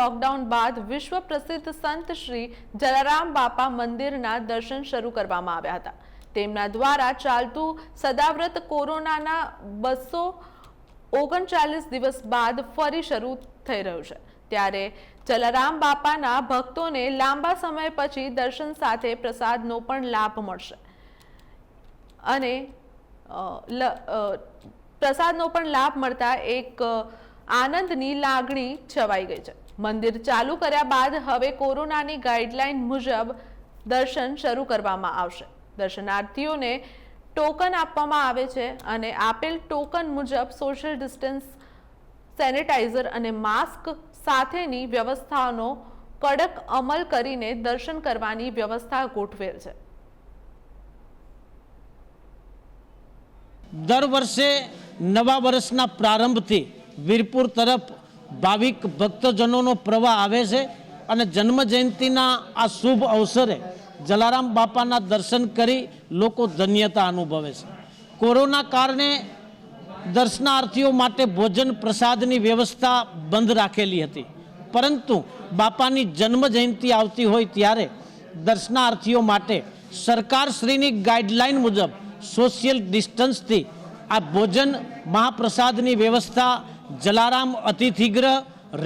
Lockdown બાદ વિશ્વ પ્રસિદ્ધ સંત શ્રી જલારામ બાપા મંદિરના દર્શન શરૂ કરવામાં આવ્યા હતા. તેમના દ્વારા ચાલતું સદાવ્રત કોરોનાના બસો ઓગણચાલીસ દિવસ બાદ ફરી શરૂ થઈ રહ્યું છે. ત્યારે જલારામ બાપાના ભક્તોને લાંબા સમય પછી દર્શન સાથે પ્રસાદનો પણ લાભ મળશે. અને પ્રસાદનો પણ લાભ મળતા એક આનંદની લાગણી છવાઈ ગઈ છે. મંદિર ચાલુ કર્યા બાદ હવે કોરોનાની ગાઈડલાઈન મુજબ દર્શન શરૂ કરવામાં આવશે. દર્શનાર્થીઓને ટોકન આપવામાં આવે છે અને આપેલ ટોકન મુજબ સોશિયલ ડિસ્ટન્સ સેનિટાઈઝર અને માસ્ક સાથેની વ્યવસ્થાનો કડક અમલ કરીને દર્શન કરવાની વ્યવસ્થા ગોઠવેલ છે. દર વર્ષે નવા વર્ષના પ્રારંભથી વીરપુર તરફ ભાવિક ભક્તજનોનો પ્રવાહ આવે છે અને જન્મ જયંતિના આ શુભ અવસરે જલારામ બાપાના દર્શન કરી લોકો ધન્યતા અનુભવે છે. કોરોના કારણે દર્શનાર્થીઓ માટે ભોજન પ્રસાદની વ્યવસ્થા બંધ રાખેલી હતી. પરંતુ બાપાની જન્મ જયંતિ આવતી હોય ત્યારે દર્શનાર્થીઓ માટે સરકારશ્રીની ગાઈડલાઈન મુજબ સોશિયલ ડિસ્ટન્સથી આ ભોજન મહાપ્રસાદની વ્યવસ્થા જલારામ અતિથિગ્રહ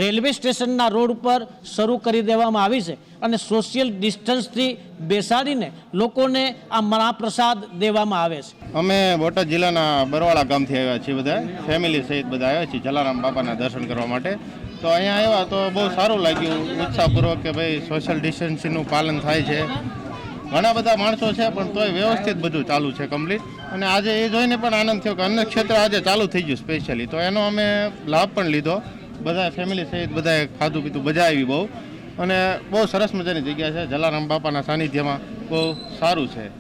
રેલવે સ્ટેશનના રોડ પર શરૂ કરી દેવામાં આવી છે અને સોશિયલ ડિસ્ટન્સથી બેસાડીને લોકોને આ મહાપ્રસાદ દેવામાં આવે છે. અમે બોટાદ જિલ્લાના બરવાળા ગામથી આવ્યા છીએ બધા. ફેમિલી સહિત બધા આવ્યા છીએ જલારામ બાપાના દર્શન કરવા માટે. તો અહીંયા આવ્યા તો બહુ સારું લાગ્યું ઉત્સાહપૂર્વક કે ભાઈ સોશિયલ ડિસ્ટન્સિંગનું પાલન થાય છે. ઘણા બધા માણસો છે, પણ તોય વ્યવસ્થિત બધું ચાલુ છે કમ્પ્લીટ અને આજે એ જોઈને પણ આનંદ થયો કે અન્ય ક્ષેત્ર આજે ચાલુ થઈ ગયું સ્પેશિયલી તો એનો અમે લાભ પણ લીધો. બધા ફેમિલી સહિત બધાએ ખાધું પીધું, મજા આવી બહુ. અને બહુ સરસ મજાની જગ્યા છે, જલારામ બાપાના સાનિધ્યમાં. બહુ સારું છે.